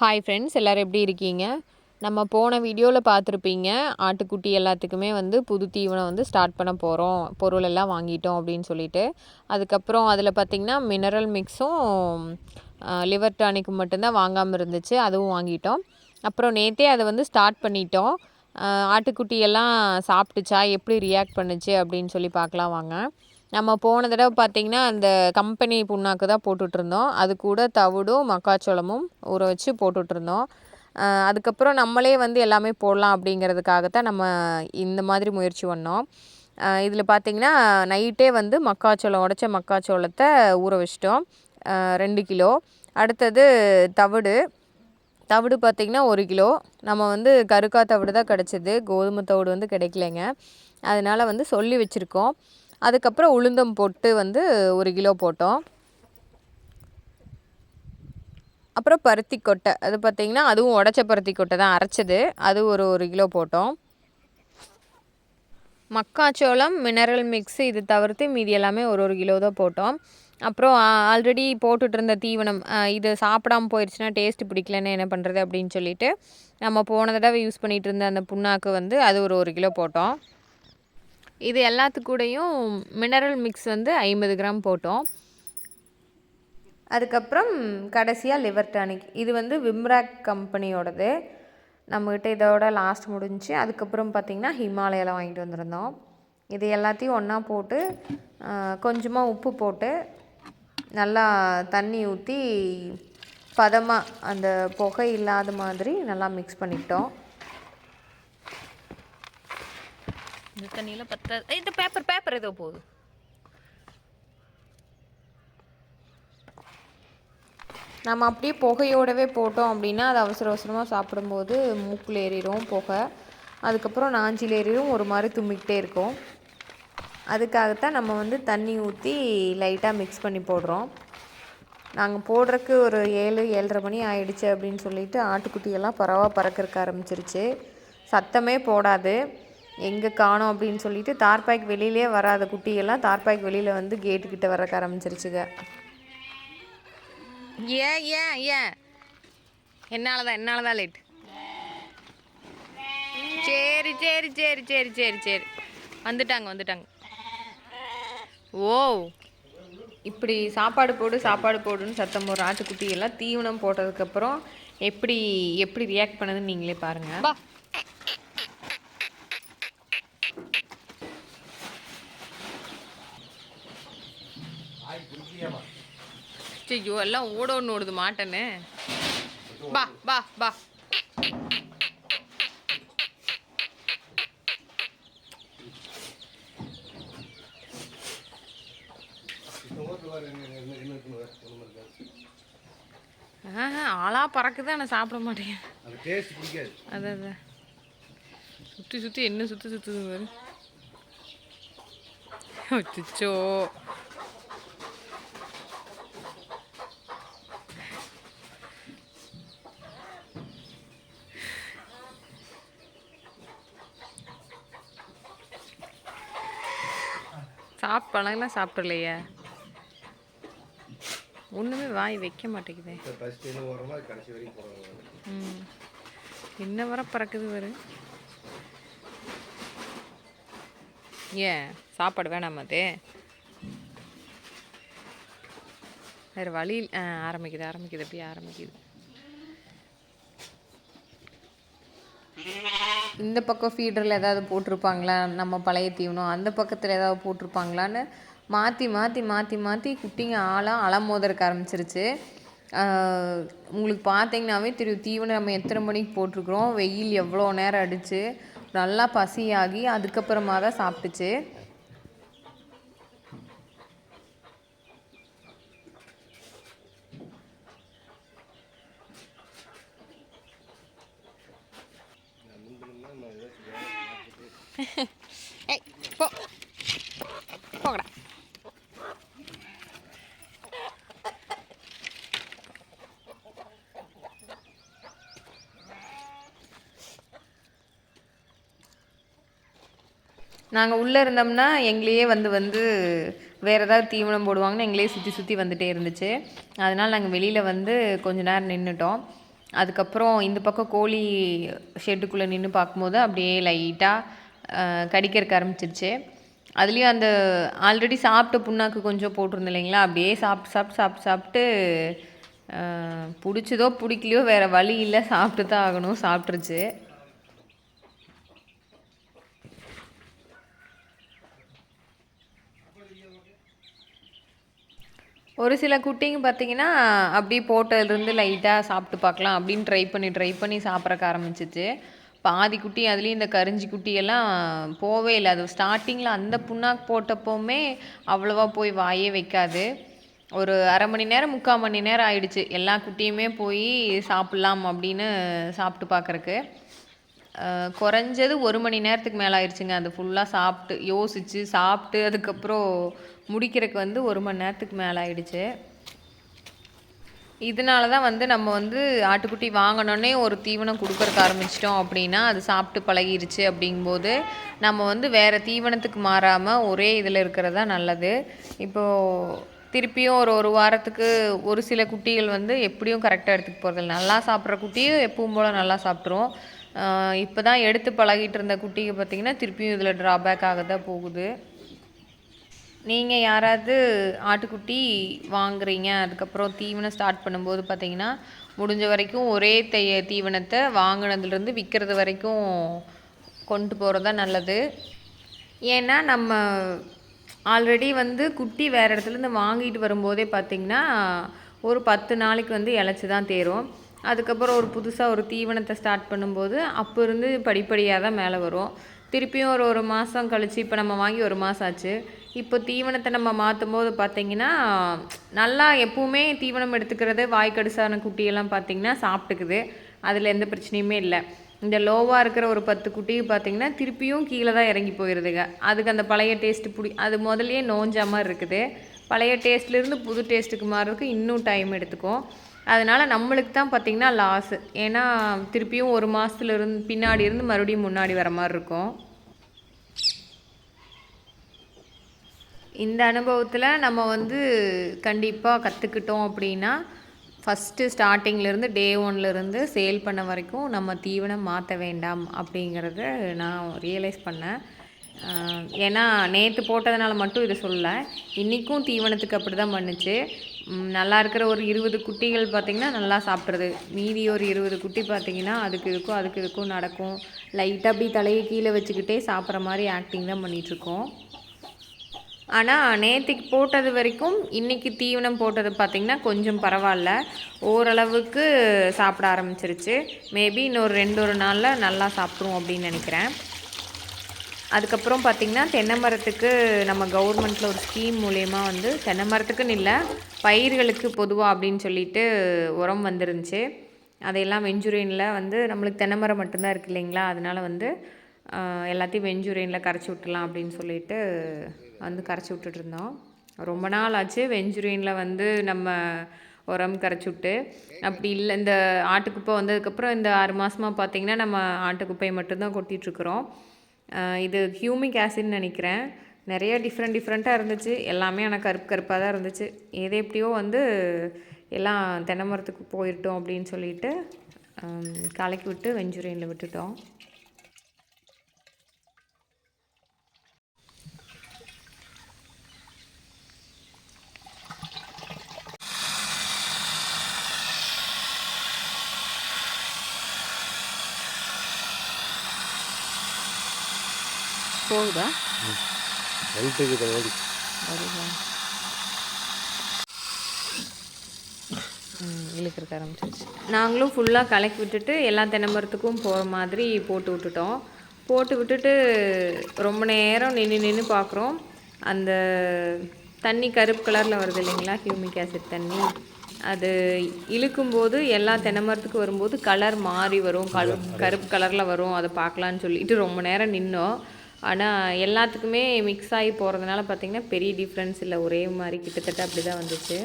Hi friends எல்லோரும் எப்படி இருக்கீங்க? நம்ம போன வீடியோவில் பார்த்துருப்பீங்க. ஆட்டுக்குட்டி எல்லாத்துக்குமே வந்து புது தீவனம் வந்து ஸ்டார்ட் பண்ண போகிறோம் பொருள் எல்லாம் வாங்கிட்டோம் அப்படின்னு சொல்லிட்டு. அதுக்கப்புறம் அதில் பார்த்திங்கன்னா மினரல் மிக்ஸும் லிவர் டானிக்கும் மட்டும்தான் வாங்காமல் இருந்துச்சு. அதுவும் வாங்கிட்டோம். அப்புறம் நேற்றே அதை வந்து ஸ்டார்ட் பண்ணிட்டோம். ஆட்டுக்குட்டியெல்லாம் சாப்பிட்டுச்சா? எப்படி ரியாக்ட் பண்ணுச்சு? அப்படின்னு சொல்லி பார்க்கலாம் வாங்க. நம்ம போன தடவை பார்த்திங்கன்னா அந்த கம்பெனி புண்ணாக்கு தான் போட்டுட்ருந்தோம். அது கூட தவிடும் மக்காச்சோளமும் ஊற வச்சு போட்டுட்ருந்தோம். அதுக்கப்புறம் நம்மளே வந்து எல்லாமே போடலாம் அப்படிங்கிறதுக்காகத்தான் நம்ம இந்த மாதிரி முயற்சி பண்ணோம். இதில் பார்த்திங்கன்னா நைட்டே வந்து மக்காச்சோளம் உடச்ச மக்காச்சோளத்தை ஊற வச்சிட்டோம். ரெண்டு கிலோ. அடுத்தது தவிடு. தவிடு பார்த்திங்கன்னா ஒரு கிலோ. நம்ம வந்து கருக்கா தவிடு தான் கிடச்சிது. கோதுமை தவிடு வந்து கிடைக்கலைங்க. அதனால் வந்து சொல்லி வச்சுருக்கோம். அதுக்கப்புறம் உளுந்தம் போட்டு வந்து ஒரு கிலோ போட்டோம். அப்புறம் பருத்தி கொட்டை. அது பார்த்திங்கன்னா அதுவும் உடச்ச பருத்தி கொட்டை தான் அரைச்சது. அது ஒரு ஒரு கிலோ போட்டோம். மக்காச்சோளம் மினரல் மிக்ஸு இது தவிர்த்து மீதி எல்லாமே ஒரு ஒரு கிலோ தான் போட்டோம். அப்புறம் ஆல்ரெடி போட்டுட்டு இருந்த தீவனம் இது சாப்பிடாம போயிடுச்சுன்னா டேஸ்ட் பிடிக்கலன்னு என்ன பண்ணுறது அப்படின்னு சொல்லிட்டு நம்ம போன தடவை யூஸ் பண்ணிகிட்டு இருந்த அந்த புண்ணாக்கு வந்து அது ஒரு ஒரு கிலோ போட்டோம். இது எல்லாத்துக்கூடையும் மினரல் மிக்ஸ் வந்து ஐம்பது கிராம் போட்டோம். அதுக்கப்புறம் கடைசியாக லிவர் டானிக் இது வந்து விம்ராக் கம்பெனியோடது. நம்மக்கிட்ட இதோட லாஸ்ட் முடிஞ்சு அதுக்கப்புறம் பார்த்திங்கன்னா ஹிமாலயாவில் வாங்கிட்டு வந்திருந்தோம். இது எல்லாத்தையும் ஒன்றா போட்டு கொஞ்சமாக உப்பு போட்டு நல்லா தண்ணி ஊற்றி பதமாக அந்த புகை இல்லாத மாதிரி நல்லா மிக்ஸ் பண்ணிக்கிட்டோம். இந்த தண்ணியில் பத்தாது. இந்த பேப்பர் பேப்பர் ஏதோ போகுது. நம்ம அப்படியே புகையோடவே போட்டோம் அப்படின்னா அது அவசர அவசரமாக சாப்பிடும்போது மூக்கில் ஏறிடும் புகை. அதுக்கப்புறம் நாஞ்சில் ஏறிடும் ஒரு மாதிரி தும்மிக்கிட்டே இருக்கும். அதுக்காகத்தான் நம்ம வந்து தண்ணி ஊற்றி லைட்டாக மிக்ஸ் பண்ணி போடுறோம். நாங்கள் போடுறக்கு ஒரு ஏழு ஏழரை மணி ஆயிடுச்சு அப்படின்னு சொல்லிட்டு ஆட்டுக்குட்டியெல்லாம் பரவாக பறக்கிறக்க ஆரம்பிச்சிருச்சு. சத்தமே போடாது. எங்கே காணோம் அப்படின்னு சொல்லிட்டு தார்பாய்க்கு வெளியிலே வராத குட்டியெல்லாம் தார்பாய்க்கு வெளியில் வந்து கேட்டுக்கிட்ட வர ஆரம்பிச்சிருச்சுங்க. ஏன் ஏன் ஏன்? என்னால் தான் என்னால் தான் லேட் சரி சரி சரி சரி சரி சரி. வந்துட்டாங்க வந்துட்டாங்க. ஓ. இப்படி சாப்பாடு போடு சாப்பாடு போடுன்னு சத்தம் போடுற ஆட்டுக்குட்டி எல்லாம் தீவனம் போட்டதுக்கப்புறம் எப்படி எப்படி ரியாக்ட் பண்ணுதுன்னு நீங்களே பாருங்கள் ஐயோ எல்லாம் ஓட ஒன்று ஓடுது மாட்டேன்னு. பா பா பா. ஆளா பறக்குது ஆனால் சாப்பிட மாட்டேங்க. அதான் அதான் சுற்றி சுற்றி என்ன சுற்றி சுற்றுது பாரு. அச்சோ சாப்பிட் பழங்கெல்லாம் சாப்பிடலையே. ஒன்றுமே வாய் வைக்க மாட்டேங்குதே. ம். என்ன வர பறக்குது வரு ஏன்? சாப்பாடு வேணாமா அது? வேறு வழி ஆரம்பிக்குது ஆரம்பிக்குது அப்படியே ஆரம்பிக்குது. இந்த பக்கம் ஃபீடரில் ஏதாவது போட்டிருப்பாங்களா? நம்ம பழைய தீவனம் அந்த பக்கத்தில் ஏதாவது போட்டிருப்பாங்களான்னு மாற்றி மாற்றி மாற்றி மாற்றி குட்டிங்க ஆளாக அலமோதறக்க ஆரம்பிச்சிருச்சு. உங்களுக்கு பார்த்தீங்கன்னாவே தெரியும் தீவனம் நம்ம எத்தனை மணிக்கு போட்டிருக்குறோம்? வெயில் எவ்வளோ நேரம் அடித்து நல்லா பசியாகி அதுக்கப்புறமா தான் சாப்பிட்டுச்சு. ஏய் போ போகடா நாங்கள் உள்ளே இருந்தோம்னா எங்களையே வந்து வந்து வேறு ஏதாவது தீவனம் போடுவாங்கன்னு எங்களையே சுற்றி சுற்றி வந்துகிட்டே இருந்துச்சு. அதனால் நாங்கள் வெளியில் வந்து கொஞ்ச நேரம் நின்றுட்டோம் அதுக்கப்புறம் இந்த பக்கம் கோழி ஷெட்டுக்குள்ளே நின்று பார்க்கும்போது அப்படியே லைட்டாக கடிக்கிறக்க ஆரம்பிச்சிருச்சு. அதுலேயும் அந்த ஆல்ரெடி சாப்பிட்ட புண்ணாக்கு கொஞ்சம் போட்டிருந்தேன் இல்லைங்களா? அப்படியே சாப்பிட்டு சாப்பிட்டு சாப்பிட்டு சாப்பிட்டு பிடிச்சதோ பிடிக்கலையோ வேறு வழி இல்லை. சாப்பிட்டு தான் ஆகணும். சாப்பிட்ருச்சு ஒரு சில குட்டிங்க பார்த்தீங்கன்னா அப்படியே போட்டதுலேருந்து லைட்டாக சாப்பிட்டு பார்க்கலாம் அப்படின்னு ட்ரை பண்ணி ட்ரை பண்ணி சாப்பிட்றக்க ஆரம்பிச்சிச்சு. பாதி குட்டி அதுலேயும் இந்த கரிஞ்சி குட்டியெல்லாம் போவே இல்லை. அது ஸ்டார்டிங்கில் அந்த புண்ணாக்கு போட்டப்போவுமே அவ்வளோவா போய் வாயே வைக்காது. ஒரு அரை மணி நேரம் முக்கால் மணி நேரம் ஆயிடுச்சு. எல்லா குட்டியுமே போய் சாப்பிட்லாம் அப்படின்னு சாப்பிட்டு பார்க்குறக்கு குறைஞ்சது ஒரு மணி நேரத்துக்கு மேலே ஆயிடுச்சுங்க. அது ஃபுல்லாக சாப்பிட்டு யோசித்து சாப்பிட்டு அதுக்கப்புறம் முடிக்கிறதுக்கு வந்து ஒரு மணி நேரத்துக்கு மேலே ஆயிடுச்சு. இதனால தான் வந்து நம்ம வந்து ஆட்டுக்குட்டி வாங்கினோன்னே ஒரு தீவனம் கொடுக்கறக்கு ஆரம்பிச்சிட்டோம் அப்படின்னா அது சாப்பிட்டு பழகிருச்சு அப்படிங்கும்போது நம்ம வந்து வேறு தீவனத்துக்கு மாறாமல் ஒரே இதில் இருக்கிறது தான் நல்லது. இப்போது திருப்பியும் ஒரு ஒரு வாரத்துக்கு ஒரு சில குட்டிகள் வந்து எப்படியும் கரெக்டாக எடுத்துக்கு போகிறதில்ல நல்லா சாப்பிட்ற குட்டியும் எப்பவும் போல் நல்லா சாப்பிட்ரும் இப்போ தான் எடுத்து பழகிட்டு இருந்த குட்டிக்கு பார்த்திங்கன்னா திருப்பியும் இதில் ட்ராபேக் ஆக தான் போகுது. நீங்கள் யாராவது ஆட்டுக்குட்டி வாங்குறீங்க அதுக்கப்புறம் தீவனம் ஸ்டார்ட் பண்ணும்போது பார்த்தீங்கன்னா முடிஞ்ச வரைக்கும் ஒரே தைய தீவனத்தை வாங்கினதுலேருந்து விற்கிறது வரைக்கும் கொண்டு போகிறது தான் நல்லது. ஏன்னா நம்ம ஆல்ரெடி வந்து குட்டி வேறு இடத்துலேருந்து வாங்கிட்டு வரும்போதே பார்த்திங்கன்னா ஒரு பத்து நாளைக்கு வந்து இழைச்சி தான் தேரும். அதுக்கப்புறம் ஒரு புதுசாக ஒரு தீவனத்தை ஸ்டார்ட் பண்ணும்போது அப்போ இருந்து படிப்படியாக தான் மேலே வரும். திருப்பியும் ஒரு ஒரு மாதம் கழித்து இப்போ நம்ம வாங்கி ஒரு மாதம் ஆச்சு. இப்போ தீவனத்தை நம்ம மாற்றும் போது பார்த்தீங்கன்னா நல்லா எப்பவுமே தீவனம் எடுத்துக்கிறது வாய்க்கடுசான குட்டியெல்லாம் பார்த்தீங்கன்னா சாப்பிட்டுக்குது. அதில் எந்த பிரச்சனையுமே இல்லை. இந்த லோவாக இருக்கிற ஒரு பத்து குட்டி பார்த்தீங்கன்னா திருப்பியும் கீழே தான் இறங்கி போயிடுதுங்க அதுக்கு அந்த பழைய டேஸ்ட்டு பிடி அது முதல்லையே நோஞ்சா மாதிரி இருக்குது. பழைய டேஸ்ட்லேருந்து புது டேஸ்ட்டுக்கு மாறுறதுக்கு இன்னும் டைம் எடுத்துக்கும். அதனால் நம்மளுக்கு தான் பார்த்திங்கன்னா லாஸு ஏன்னா திருப்பியும் ஒரு மாதத்துலேருந்து பின்னாடி இருந்து மறுபடியும் முன்னாடி வர மாதிரி இருக்கும். இந்த அனுபவத்தில் நம்ம வந்து கண்டிப்பாக கற்றுக்கிட்டோம் அப்படின்னா ஃபஸ்ட்டு ஸ்டார்டிங்லேருந்து டே ஒன்லேருந்து சேல் பண்ண வரைக்கும் நம்ம தீவனம் மாற்ற வேண்டாம் அப்படிங்கிறத நான் ரியலைஸ் பண்ணேன். ஏன்னா நேற்று போட்டதுனால மட்டும் இதை சொல்லலை. இன்றைக்கும் தீவனத்துக்கு அப்படி தான் பண்ணுச்சு நல்லா இருக்கிற ஒரு இருபது குட்டிகள் பார்த்திங்கன்னா நல்லா சாப்பிட்றது. மீதி ஒரு இருபது குட்டி பார்த்திங்கன்னா அதுக்கு இதுக்கும் அதுக்கு இதுக்கும் நடக்கும். லைட்டாக அப்படி தலையை கீழே வச்சுக்கிட்டே சாப்பிட்ற மாதிரி ஆக்டிங் தான் பண்ணிகிட்ருக்கோம் ஆனால் நேற்றுக்கு போட்டது வரைக்கும் இன்றைக்கி தீவனம் போட்டது பார்த்திங்கன்னா கொஞ்சம் பரவாயில்ல. ஓரளவுக்கு சாப்பிட ஆரம்பிச்சிருச்சு. மேபி இன்னொரு ரெண்டு ஒரு நாளில் நல்லா சாப்பிட்ரும் அப்படின்னு நினைக்கிறேன். அதுக்கப்புறம் பார்த்திங்கன்னா தென்னை மரத்துக்கு நம்ம கவர்மெண்ட்டில் ஒரு ஸ்கீம் மூலயமா வந்து தென்னை மரத்துக்குன்னு இல்லை பயிர்களுக்கு பொதுவாக அப்படின்னு சொல்லிட்டு உரம் வந்துருந்துச்சு. அதையெல்லாம் வெஞ்சுரியனில் வந்து நம்மளுக்கு தென்னை மரம் மட்டும்தான் இருக்குது இல்லைங்களா? அதனால் வந்து எல்லாத்தையும் வெஞ்சுரியனில் கரைச்சி விட்டுலாம் அப்படின்னு சொல்லிட்டு வந்து கரைச்சி விட்டுட்டு இருந்தோம் ரொம்ப நாள் ஆச்சு. வெஞ்சுரியனில் வந்து நம்ம உரம் கரைச்சி விட்டு. அப்படி இல்லை இந்த ஆட்டுக்குப்பை வந்ததுக்கப்புறம் இந்த ஆறு மாதமாக பார்த்திங்கன்னா நம்ம ஆட்டுக்குப்பையை மட்டும்தான் கொட்டிகிட்ருக்குறோம் இது ஹியூமிக் ஆசிட்னு நினைக்கிறேன். நிறைய டிஃப்ரெண்ட் டிஃப்ரெண்ட்டாக இருந்துச்சு. எல்லாமே ஆனால் கருப்பு கருப்பாக தான் இருந்துச்சு. எது எப்படியோ வந்து எல்லாம் தென்னை மரத்துக்கு போயிட்டோம் அப்படின்னு சொல்லிட்டு கலக்கி விட்டு வெஞ்சுரியனில் விட்டுட்டோம். போகுதா? லைட்டுக்கு ம் இழுக்கிறக்க ஆரம்பிச்சிருச்சு. நாங்களும் ஃபுல்லாக கலக்கி விட்டுட்டு எல்லா தென்னை மரத்துக்கும் போகிற மாதிரி போட்டு விட்டுட்டோம். போட்டு விட்டுட்டு ரொம்ப நேரம் நின்று நின்று பார்க்குறோம் அந்த தண்ணி கருப்பு கலரில் வருது இல்லைங்களா? ஹியூமிக் ஆசிட் தண்ணி. அது இழுக்கும்போது எல்லா தென்னை மரத்துக்கு வரும்போது கலர் மாறி வரும். கரு கருப்பு கலரில் வரும். அதை பார்க்கலான்னு சொல்லிட்டு ரொம்ப நேரம் நின்னோம். ஆனால் எல்லாத்துக்குமே மிக்ஸ் ஆகி போகிறதுனால பார்த்திங்கன்னா பெரிய டிஃப்ரென்ஸ் இல்லை. ஒரே மாதிரி கிட்டத்தட்ட அப்படி தான் வந்துச்சு.